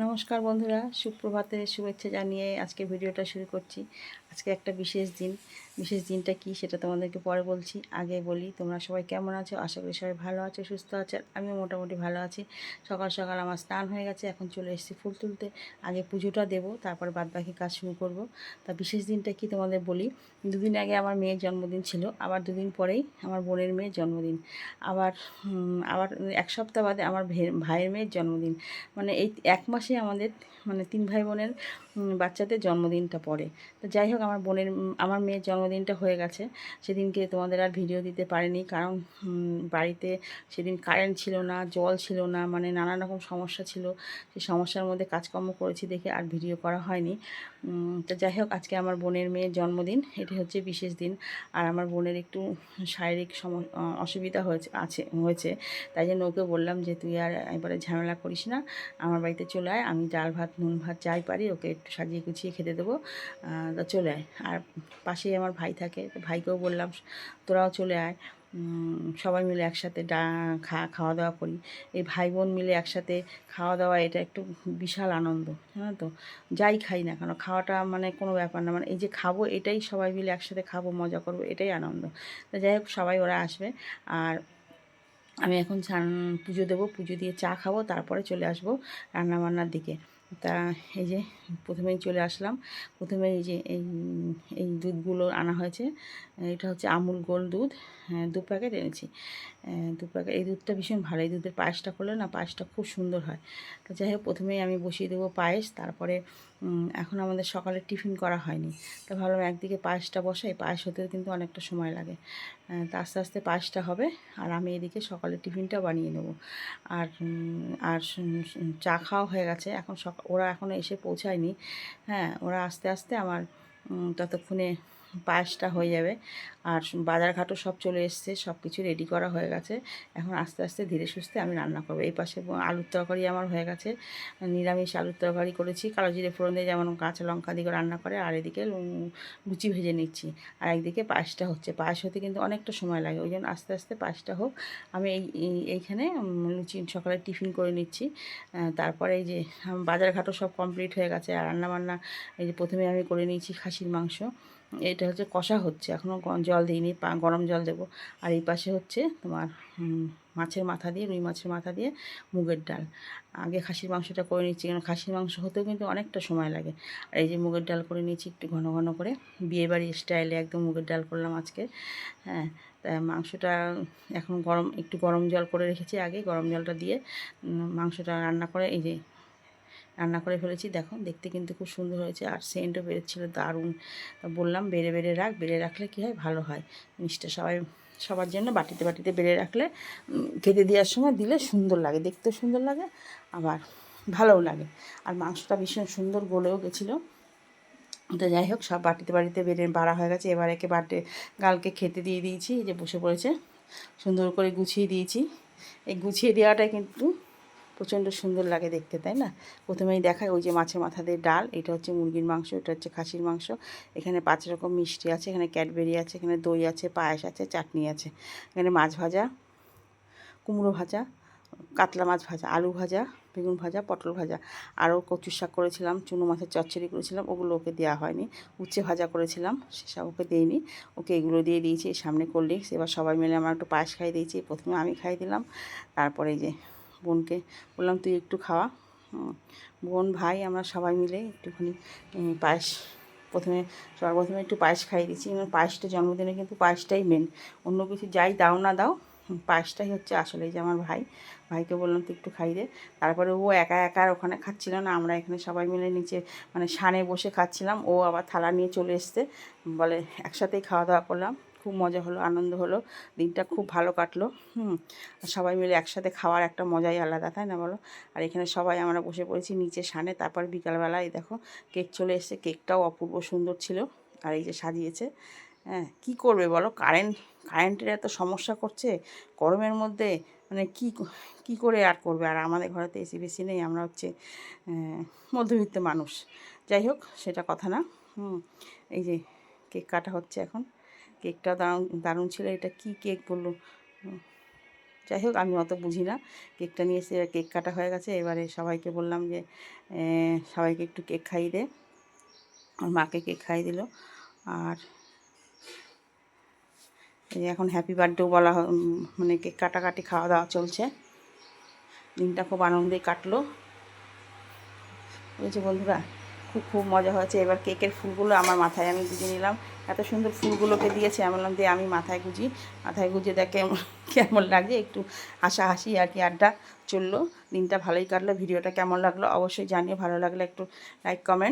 নমস্কার বন্ধুরা সুপ্রভাতের শুভেচ্ছা জানিয়ে আজকে ভিডিওটা শুরু করছি। আজকে একটা বিশেষ দিন। বিশেষ দিনটা কি সেটা তোমাদেরকে পরে বলছি, আগে বলি তোমরা সবাই কেমন আছো? আশা করি সবাই ভালো আছো, সুস্থ আছো আমিও মোটামুটি ভালো আছি। সকাল সকাল আমার স্নান হয়ে গেছে, এখন চলে এসেছি ফুল তুলতে। আগে পুজোটা দেবো, তারপরে বাদ বাকি কাজ শুরু করব। তা বিশেষ দিনটা কি তোমাদের বলি, দুদিন আগে আমার মেয়ের জন্মদিন ছিল, আবার দুদিন পরেই আমার বোনের মেয়ের জন্মদিন। আবার আবার এক সপ্তাহ বাদে আমার ভাইয়ের মেয়ের জন্মদিন। মানে এই এক মাসে আমাদের মানে তিন ভাই বোনের বাচ্চাদের জন্মদিনটা পড়ে। তো যাই হোক, আমার বোনের আমার মেয়ের জন্মদিনটা হয়ে গেছে। সেদিনকে তোমাদের আর ভিডিও দিতে পারিনি, কারণ বাড়িতে সেদিন কারেন্ট ছিল না, জল ছিল না মানে নানা রকম সমস্যা ছিল। সেই সমস্যার মধ্যে কাজকর্ম করেছি দেখে আর ভিডিও করা হয়নি। তো যাই হোক, আজকে আমার বোনের মেয়ের জন্মদিন, এটি হচ্ছে বিশেষ দিন। আর আমার বোনের একটু শারীরিক সম অসুবিধা হয়েছে, আছে, হয়েছে। তাই জন্য ওকে বললাম যে, তুই আর এবারে ঝামেলা করিস না, আমার বাড়িতে চলে আয়, আমি ডাল ভাত, নুন ভাত যাই পারি, ওকে একটু সাজিয়ে গুছিয়ে খেতে দেবো। তা চলে আয়। আর পাশেই আমার ভাই থাকে, তো ভাইকেও বললাম, তোরাও চলে আয়। সবাই মিলে একসাথে ডা, খা, খাওয়া দাওয়া করি। এই ভাই বোন মিলে একসাথে খাওয়া দাওয়া, এটা একটু বিশাল আনন্দ, জানো তো? যাই খাই না কেন, খাওয়াটা মানে কোনো ব্যাপার না। মানে এই যে খাব, এটাই সবাই মিলে একসাথে খাব, মজা করব, এটাই আনন্দ। তো যাই হোক, সবাই ওরা আসবে। আর আমি এখন পুজো দেবো, পুজো দিয়ে চা খাব, তারপরে চলে আসব রান্নাবান্নার দিকে। তা এই যে প্রথমেই চলে আসলাম। প্রথমে এই যে এই এই দুধগুলো আনা হয়েছে। এটা হচ্ছে আমুল গোল দুধ। হ্যাঁ, দু প্যাকেট এনেছি। আহ, দু এই দুধটা ভীষণ ভালো। এই দুধের পায়েসটা করলে না পায়েসটা খুব সুন্দর হয়। তো যাই হোক প্রথমেই আমি বসিয়ে দেবো পায়েস। তারপরে এখন আমাদের সকালে টিফিন করা হয়নি। তা ভাবলাম একদিকে পায়েসটা বসাই। পায়েস হতে কিন্তু অনেকটা সময় লাগে। তা আস্তে আস্তে পায়েসটা হবে। আর আমি এদিকে সকালে টিফিনটা বানিয়ে নেব। আর আর চা খাওয়া হয়ে গেছে। এখন সকাল ওরা এখনও এসে পৌঁছায়নি। হ্যাঁ ওরা আস্তে আস্তে আমার ততক্ষণে পায়েসটা হয়ে যাবে। আর বাজারঘাটও সব চলে এসছে সব কিছু রেডি করা হয়ে গেছে। এখন আস্তে আস্তে ধীরে সুস্থে আমি রান্না করব। এই পাশে আলুর তরকারি আমার হয়ে গেছে। নিরামিষ আলুর তরকারি করেছি। কালো জিরে ফোড়ন দিয়ে যেমন কাঁচা লঙ্কা দিয়ে রান্না করে, আর এদিকে লুচি ভেজে নিচ্ছি। আর একদিকে পায়েসটা হচ্ছে। পায়েস হতে কিন্তু অনেকটা সময় লাগে। ওই জন্য আস্তে আস্তে পায়েসটা হোক, আমি এই, এই- এইখানে লুচি সকালে টিফিন করে নিচ্ছি। তারপরে এই যে বাজারঘাটও সব কমপ্লিট হয়ে গেছে। আর রান্নাবান্না এই যে প্রথমে আমি করে নিয়েছি খাসির মাংস। এটা হচ্ছে কষা হচ্ছে। এখনও জল দিইনি গরম জল দেবো। আর এই পাশে হচ্ছে তোমার মাছের মাথা দিয়ে, রুই মাছের মাথা দিয়ে মুগের ডাল। আগে খাসির মাংসটা করে নিচ্ছি কারণ খাসির মাংস হতেও কিন্তু অনেকটা সময় লাগে। আর এই যে মুগের ডাল করে নিয়েছি একটু ঘন ঘন করে। বিয়েবাড়ির স্টাইলে একদম মুগের ডাল করলাম আজকে। হ্যাঁ তা মাংসটা এখন গরম, একটু গরম জল করে রেখেছি আগে। গরম জলটা দিয়ে মাংসটা রান্না করে, এই যে রান্না করে ফেলেছি। দেখো, দেখতে কিন্তু খুব সুন্দর হয়েছে আর সেন্টও বেরোচ্ছিলো, দারুণ। বললাম, বেড়ে বেড়ে রাখ, বেড়ে রাখলে কী হয়? ভালো হয়। জিনিসটা সবাই, সবার জন্য বাটিতে বাটিতে বেড়ে রাখলে খেতে দেওয়ার সময় দিলে সুন্দর লাগে, দেখতেও সুন্দর লাগে, আবার ভালোও লাগে। আর মাংসটা ভীষণ সুন্দর গলেও গেছিল। তো যাই হোক, সব বাটিতে বাড়িতে বেড়ে বাড়া হয়ে গেছে। এবার একে বাটে গালকে খেতে দিয়ে দিয়েছি যে বসে পড়েছে। সুন্দর করে গুছিয়ে দিয়েছি। এই গুছিয়ে দেওয়াটাই কিন্তু প্রচণ্ড সুন্দর লাগে দেখতে, তাই না? প্রথমেই দেখায় ওই যে মাছের মাথা দিয়ে ডাল, এটা হচ্ছে মুরগির মাংস, এটা হচ্ছে খাসির মাংস। এখানে পাঁচ রকম মিষ্টি আছে, এখানে ক্যাডবেরি আছে, এখানে দই আছে, পায়েস আছে, চাটনি আছে। এখানে মাছ ভাজা, কুমড়ো ভাজা, কাতলা মাছ ভাজা, আলু ভাজা, বেগুন ভাজা, পটল ভাজা। আরও কচুর শাক করেছিলাম, চুনো মাছের চচ্চড়ি করেছিলাম, ওগুলো ওকে দেওয়া হয়নি। উচ্ছে ভাজা করেছিলাম সেসব ওকে দিইনি। ওকে এগুলো দিয়ে দিয়েছি, সামনে কোল্ড ড্রিঙ্কস। এবার সবাই মিলে আমার একটু পায়েস খাইয়ে দিয়েছি, প্রথমে আমি খাই দিলাম, তারপরে যে বোনকে। বললাম, তুই একটু খাওয়া। বোন, ভাই, আমরা সবাই মিলে একটুখানি পায়েস প্রথমে, সবার প্রথমে একটু পায়েস খাইয়ে দিচ্ছি। পায়েসটা জন্মদিনে কিন্তু পায়েসটাই মেন অন্য কিছু যাই দাও না দাও পায়েসটাই হচ্ছে আসলে। যে আমার ভাই, ভাইকে বললাম, তুই একটু খাই দে। তারপরে ও একা একা আর ওখানে খাচ্ছিল না। আমরা এখানে সবাই মিলে নিচে মানে সানে বসে খাচ্ছিলাম। ও আবার থালা নিয়ে চলে এসছে। বলে, একসাথেই খাওয়া দাওয়া করলাম। খুব মজা হলো, আনন্দ হলো, দিনটা খুব ভালো কাটলো, হুম। সবাই মিলে একসাথে খাওয়ার একটা মজাই আলাদা, তাই না বলো? আর এখানে সবাই আমরা বসে পড়েছি নিচে সানে, তারপর বিকালবেলায় দেখো কেক চলে এসছে, কেকটাও অপূর্ব সুন্দর ছিল, আর এই যে সাজিয়েছে হ্যাঁ কী করবে বলো? কারেন্ট, কারেন্টের এত সমস্যা করছে, গরমের মধ্যে মানে কী কী করে আর করবে? আর আমাদের ঘরে তো এসি বেশি নেই, আমরা হচ্ছে মধ্যবিত্ত মানুষ। যাই হোক, সেটা কথা না, হুম। এই যে কেক কাটা হচ্ছে এখন। কেকটা দারুণ দারুণ ছিল। এটা কি কেক বলল? যাই হোক, আমি অত বুঝি না। কেকটা নিয়ে এসে কেক কাটা হয়ে গেছে। এবারে সবাইকে বললাম যে সবাইকে একটু কেক খাইয়ে দে। ওর মাকে কেক খাইয়ে দিল। আর এখন হ্যাপি বার্থডেও বলা মানে কেক কাটাকাটি খাওয়া দাওয়া চলছে। দিনটা খুব আনন্দেই কাটলো। বুঝেছ বন্ধুরা, খুব খুব মজা হয়েছে। এবার কেকের ফুলগুলো আমার মাথায় আমি গুঁজে নিলাম। এত সুন্দর ফুলগুলোকে দিয়েছে, আমি বললাম দিয়ে আমি মাথায় গুঁজি। মাথায় গুঁজে দেখ কেমন লাগে, একটু হাসা হাসি আর কি আড্ডা চলল। দিনটা ভালোই কাটলো, ভিডিওটা কেমন লাগল অবশ্যই জানিয়ে ভালো লাগলে একটু লাইক কমেন্ট